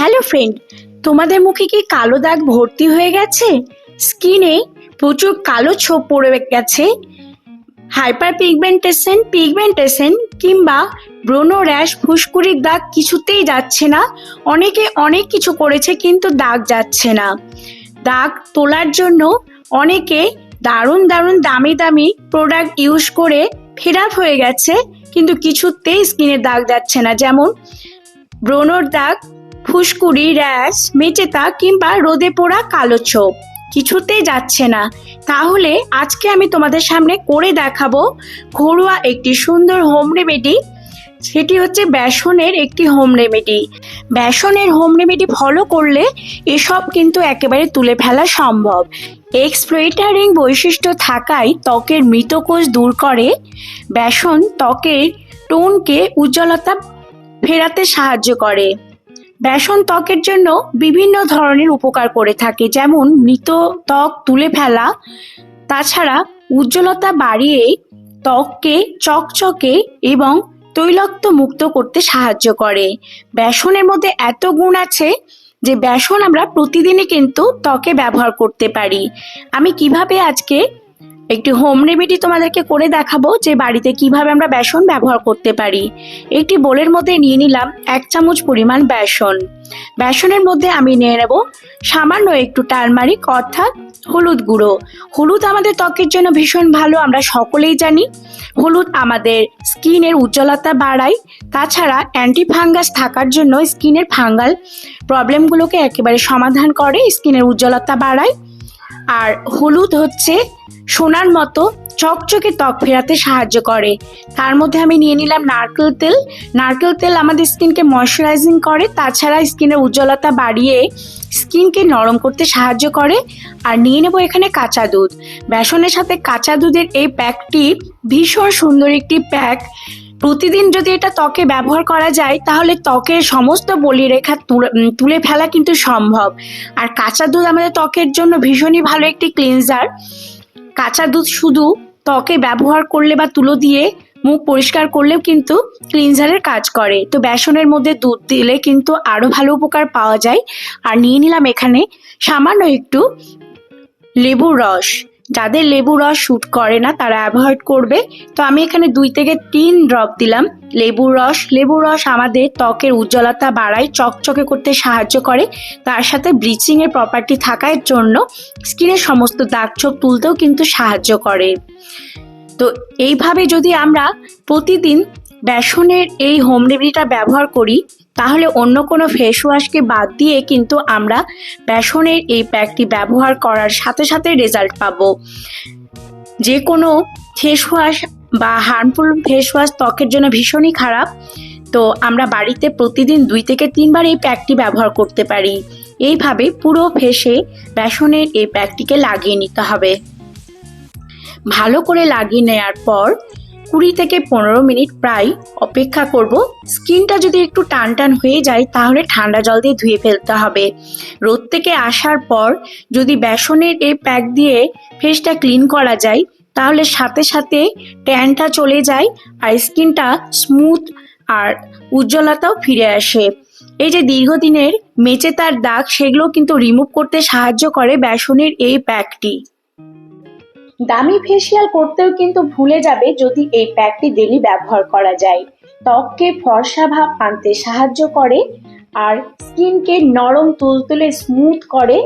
Hello friend, তোমাদের মুখে কি কালো দাগ ভর্তি হয়ে গেছে? স্কিনে প্রচুর কালো ছোপ পড়ে গেছে। হাইপার পিগমেন্টেশন পিগমেন্টেশন কিংবা ব্রণ র্যাশ, ফুসকুড়ির দাগ কিছুতেই যাচ্ছে না। অনেকে অনেক কিছু করেছে কিন্তু দাগ যাচ্ছে না। দাগ তোলার জন্য অনেকে দারুণ দারুণ দামি দামি প্রোডাক্ট ইউজ করে ফেরাপ হয়ে গেছে, কিন্তু কিছুতেই স্কিনের দাগ যাচ্ছে না। যেমন ব্রণর দাগ ফুসকুড়ি র্যাশ, মেচেতা কিংবা রোদে পোড়া কালো ছোপ। কিছুতেই যাচ্ছে না। তাহলে আজকে আমি তোমাদের সামনে করে দেখাবো ঘরোয়া একটি সুন্দর হোম রেমেডি সেটি হচ্ছে বেসনের একটি হোম রেমেডি বেসনের হোম রেমেডি ফলো করলে এসব কিন্তু একেবারে তুলে ফেলা সম্ভব। এক্সপ্লোইটারিং বৈশিষ্ট্য থাকায় ত্বকের মৃতকোষ দূর করে। বেসন ত্বকের টোনকে উজ্জ্বলতা ফেরাতে সাহায্য করে। বেসন ত্বকের জন্য বিভিন্ন ধরনের উপকার করে থাকে, যেমন মৃত ত্বক তুলে ফেলা, তাছাড়া উজ্জ্বলতা বাড়িয়ে ত্বককে চকচকে এবং তৈলাক্ত মুক্ত করতে সাহায্য করে। বেসনের মধ্যে এত গুণ আছে যে বেসন আমরা প্রতিদিনই কিন্তু ত্বকে ব্যবহার করতে পারি। আমি কীভাবে আজকে একটি হোম রেমেডি তোমাদেরকে করে দেখাবো যে বাড়িতে কীভাবে আমরা বেসন ব্যবহার করতে পারি। একটি বোলের মধ্যে নিয়ে নিলাম এক চামচ পরিমাণ বেসন। বেসনের মধ্যে আমি নিয়ে নেব সামান্য একটু টারমারিক, অর্থাৎ হলুদ গুঁড়ো। হলুদ আমাদের ত্বকের জন্য ভীষণ ভালো, আমরা সকলেই জানি। হলুদ আমাদের স্কিনের উজ্জ্বলতা বাড়ায়। তাছাড়া অ্যান্টি ফাঙ্গাস থাকার জন্য স্কিনের ফাঙ্গাল প্রবলেমগুলোকে একেবারে সমাধান করে, স্কিনের উজ্জ্বলতা বাড়ায়। আর হলুদ হচ্ছে সোনার মতো চকচকে ত্বক ফেরাতে সাহায্য করে। তার মধ্যে আমি নিয়ে নিলাম নারকেল তেল। নারকেল তেল আমাদের স্কিনকে ময়শ্চারাইজিং করে, তাছাড়া স্কিনের উজ্জ্বলতা বাড়িয়ে স্কিনকে নরম করতে সাহায্য করে। আর নিয়ে নেব এখানে কাঁচা দুধ। বেসনের সাথে কাঁচা দুধের এই প্যাকটি ভীষণ সুন্দর একটি প্যাক। প্রতিদিন যদি এটা ত্বকে ব্যবহার করা যায়, তাহলে ত্বকের সমস্ত বলিরেখা তুলে ফেলা কিন্তু সম্ভব। আর কাঁচা দুধ আমাদের ত্বকের জন্য ভীষণই ভালো একটি ক্লিনজার কাঁচা দুধ শুধু ত্বকে ব্যবহার করলে বা তুলো দিয়ে মুখ পরিষ্কার করলেও কিন্তু ক্লিনজারের কাজ করে। তো বেসনের মধ্যে দুধ দিলে কিন্তু আরও ভালো উপকার পাওয়া যায়। আর নিয়ে নিলাম এখানে সামান্য একটু লেবুর রস। যাদের লেবু রস শ্যুট করে না, তারা অ্যাভয়েড করবে। তো আমি এখানে দুই থেকে তিন ড্রপ দিলাম। লেবুর রস লেবুর রস আমাদের ত্বকের উজ্জ্বলতা বাড়ায়, চকচকে করতে সাহায্য করে। তার সাথে ব্লিচিং এর প্রপার্টি থাকার জন্য স্কিনের সমস্ত দাগ ছোপ তুলতেও কিন্তু সাহায্য করে। তো এইভাবে যদি আমরা প্রতিদিন বেসনের এই হোম রেমেডিটা ব্যবহার করি তাহলে অন্য কোনো ফেস ওয়াশকে বাদ দিয়ে কিন্তু আমরা বেসনের এই প্যাকটি ব্যবহার করার সাথে সাথে রেজাল্ট পাবো। যে কোনো ফেস ওয়াশ বা হার্মফুল ফেস ওয়াশ ত্বকের জন্য ভীষণই খারাপ। তো আমরা বাড়িতে প্রতিদিন দুই থেকে তিনবার এই প্যাকটি ব্যবহার করতে পারি। এইভাবে পুরো ফেসে বেসনের এই প্যাকটিকে লাগিয়ে নিতে হবে। ভালো করে লাগিয়ে নেওয়ার পর কুড়ি থেকে পনেরো মিনিট প্রায় অপেক্ষা করব। স্কিনটা যদি একটু টান টান হয়ে যায়, তাহলে ঠান্ডা জল দিয়ে ধুয়ে ফেলতে হবে। রোদ থেকে আসার পর যদি বেসনের এই প্যাক দিয়ে ফেসটা ক্লিন করা যায়, তাহলে সাথে সাথে ট্যানটা চলে যায় আর স্কিনটা স্মুথ আর উজ্জ্বলতাও ফিরে আসে। এই যে দীর্ঘদিনের মেচে তার দাগ, সেগুলো কিন্তু রিমুভ করতে সাহায্য করে বেসনের এই প্যাকটি। দামি ফেসিয়াল করতেও কিন্তু ভুলে যাবে যদি এই প্যাকটি ডেলি ব্যবহার করা যায়। ত্বককে ফর্সা ভাব আনতে সাহায্য করে আর স্কিনকে নরম তুলতুলে স্মুথ করে।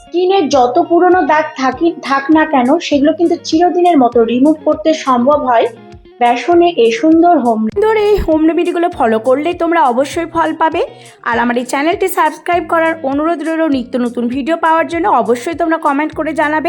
স্কিনের যত পুরনো দাগ থাকি থাক না কেন, সেগুলো কিন্তু চিরদিনের মতো রিমুভ করতে সম্ভব হয়। বেসনে এই সুন্দর হোম সুন্দর এই হোম রেমেডিগুলো ফলো করলে তোমরা অবশ্যই ফল পাবে। আর আমার এই চ্যানেলটি সাবস্ক্রাইব করার অনুরোধ রইল নিত্য নতুন ভিডিও পাওয়ার জন্য। অবশ্যই তোমরা কমেন্ট করে জানাবে।